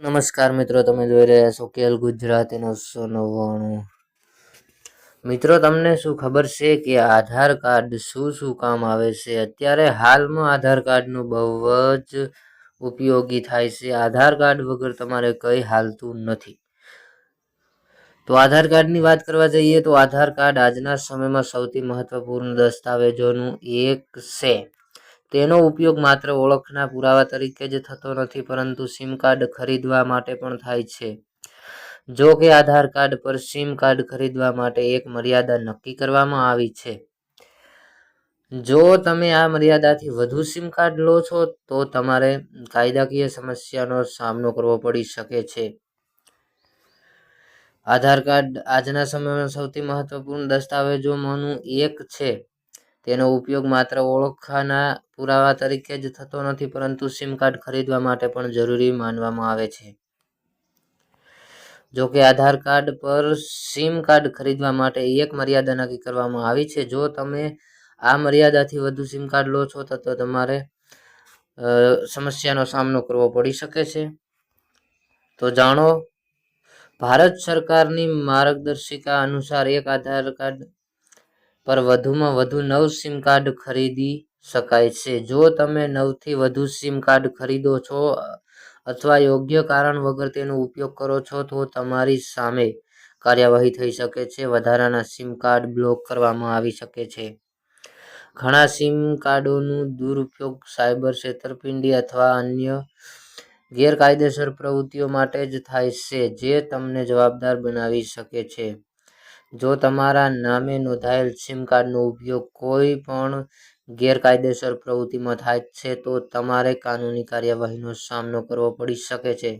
નમસ્કાર મિત્રો, તમે જોઈ રહ્યા છો કેલ ગુજરાતી નવસો નવ્વાણું. મિત્રો, તમને શું ખબર છે કે આધાર કાર્ડ શું શું કામ આવે છે? અત્યારે હાલમાં આધાર કાર્ડનું બહુ જ ઉપયોગી થાય છે. આધાર કાર્ડ વગર તમારે કંઈ હાલતું નથી. તો આધાર કાર્ડની વાત કરવા જઈએ તો આધાર કાર્ડ આજના સમયમાં સૌથી મહત્વપૂર્ણ દસ્તાવેજોનું એક છે. તેનો ઉપયોગ માત્ર ઓળખના પુરાવા તરીકે જ થતો નથી, પરંતુ સિમ કાર્ડ ખરીદવા માટે પણ થાય છે. જો કે આધાર કાર્ડ પર સિમ કાર્ડ ખરીદવા માટે એક મર્યાદા નક્કી કરવામાં આવી છે. જો તમે આ મર્યાદાથી વધુ સિમ કાર્ડ લો છો, તો તમારે કાયદાકીય સમસ્યાનો સામનો કરવો પડી શકે છે. આધાર કાર્ડ આજના સમયમાં સૌથી મહત્વપૂર્ણ દસ્તાવેજોમાંનું એક છે. તેનો ઉપયોગ માત્ર ઓળખાના પુરાવા તરીકે જ થતો નથી, પરંતુ સિમ કાર્ડ ખરીદવા માટે પણ જરૂરી માનવામાં આવે છે. જો કે આધાર કાર્ડ પર સિમ કાર્ડ ખરીદવા માટે એક મર્યાદા નક્કી કરવામાં આવી છે. જો તમે આ મર્યાદાથી વધુ સિમ કાર્ડ લો છો, તો તમારે સમસ્યાનો સામનો કરવો પડી શકે છે. તો જાણો, ભારત સરકારની માર્ગદર્શિકા અનુસાર એક આધાર કાર્ડ પર વધુમાં વધુ નવ સિમ કાર્ડ ખરીદી શકાય છે. જો તમે નવથી વધુ સિમ કાર્ડ ખરીદો છો, અથવા યોગ્ય કારણ વગર તેનો ઉપયોગ કરો છો, તો તમારી સામે કાર્યવાહી થઈ શકે છે. વધારાના સિમ કાર્ડ બ્લોક કરવામાં આવી શકે છે. ઘણા સિમ કાર્ડોનું દુરુપયોગ સાયબર છેતરપિંડી અથવા અન્ય ગેરકાયદેસર પ્રવૃત્તિઓ માટે જ થાય છે, જે તમને જવાબદાર બનાવી શકે છે. જો તમારા નામે નોંધાયેલ સિમ કાર્ડનો ઉપયોગ કોઈ પણ ગેરકાયદેસર પ્રવૃત્તિમાં થાય છે, તો તમારે કાનૂની કાર્યવાહીનો સામનો કરવો પડી શકે છે.